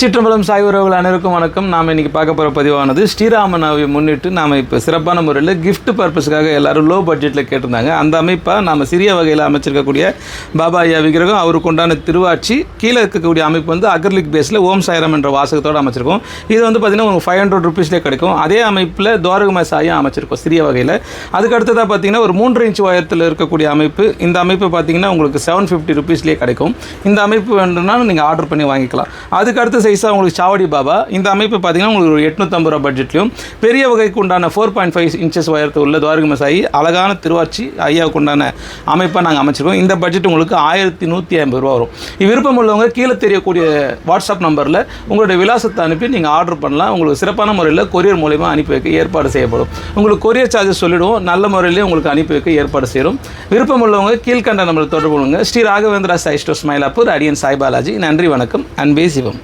சிற்றம்பலம் சாய் உறவுகள் அனைவருக்கும் வணக்கம். நாம் இன்னைக்கு பார்க்க போகிற பதிவானது ஸ்ரீராமனாவை முன்னிட்டு நாம் இப்போ சிறப்பான முறையில் கிஃப்ட் பர்பஸ்க்காக எல்லாரும் லோ பட்ஜெட்டில் கேட்டிருந்தாங்க. அந்த அமைப்பாக நாம் சிறிய வகையில் அமைச்சிருக்கக்கூடிய பாபா ஐயா விக்கிரகம் அவருக்கு உண்டான திருவாட்சி கீழே இருக்கக்கூடிய அமைப்பு வந்து அக்ரலிக் பேஸில் ஓம் சாய்ராம் என்ற வாசகத்தோடு அமைச்சிருக்கோம். இது வந்து பார்த்திங்கன்னா உங்களுக்கு ஃபைவ் ஹண்ட்ரட் ருபீஸ்லேயே கிடைக்கும். அதே அமைப்பில் துவாரகமா சாயும் அமைச்சிருக்கோம் சிறிய வகையில். அதுக்கு அடுத்ததாக பார்த்தீங்கன்னா ஒரு மூன்று இன்ச் உயரத்தில் இருக்கக்கூடிய அமைப்பு. இந்த அமைப்பு பார்த்தீங்கன்னா உங்களுக்கு செவன் ஃபிஃப்டி ருபீஸ்லேயே கிடைக்கும். இந்த அமைப்பு வேண்டும்னா நீங்கள் ஆர்டர் பண்ணி வாங்கிக்கலாம். அதுக்கு அடுத்து சைஸாக உங்களுக்கு சாவடி பாபா. இந்த அமைப்பு பார்த்தீங்கன்னா உங்களுக்கு ஒரு எட்நூற்றம்பது ரூபா பட்ஜெட்லையும் பெரிய வகைக்கு உண்டான ஃபோர் பாயிண்ட் ஃபைவ் இன்ச்சஸ் உயரத்து உள்ள துவாரக மசாயி அழகான திருவாச்சி ஐயாவுக்கு உண்டான அமைப்பை நாங்கள் அமைச்சிருக்கோம். இந்த பட்ஜெட் உங்களுக்கு ஆயிரத்தி நூற்றி ஐம்பது ரூபா வரும். விருப்பம் உள்ளவங்க கீழே தெரியக்கூடிய வாட்ஸ்அப் நம்பரில் உங்களுடைய விலாசத்தை அனுப்பி நீங்கள் ஆர்டர் பண்ணலாம். உங்களுக்கு சிறப்பான முறையில் கொரியர் மூலயமா அனுப்பி வைக்க ஏற்பாடு செய்யப்படும். உங்களுக்கு கொரியர் சார்ஜஸ் சொல்லிடுவோம். நல்ல முறையிலே உங்களுக்கு அனுப்பி வைக்க ஏற்பாடு செய்கிறோம் விருப்பம் உள்ளவங்க கீழ்கண்ட நம்பரை தொடர்பு கொள்ளுங்கள் ஸ்ரீ ராகவேந்திரா சாய் ஸ்டோர் ஸ்மைலாப்பூர் அடியன் சாய் பாலாஜி. நன்றி வணக்கம். அன்பே சிவம்.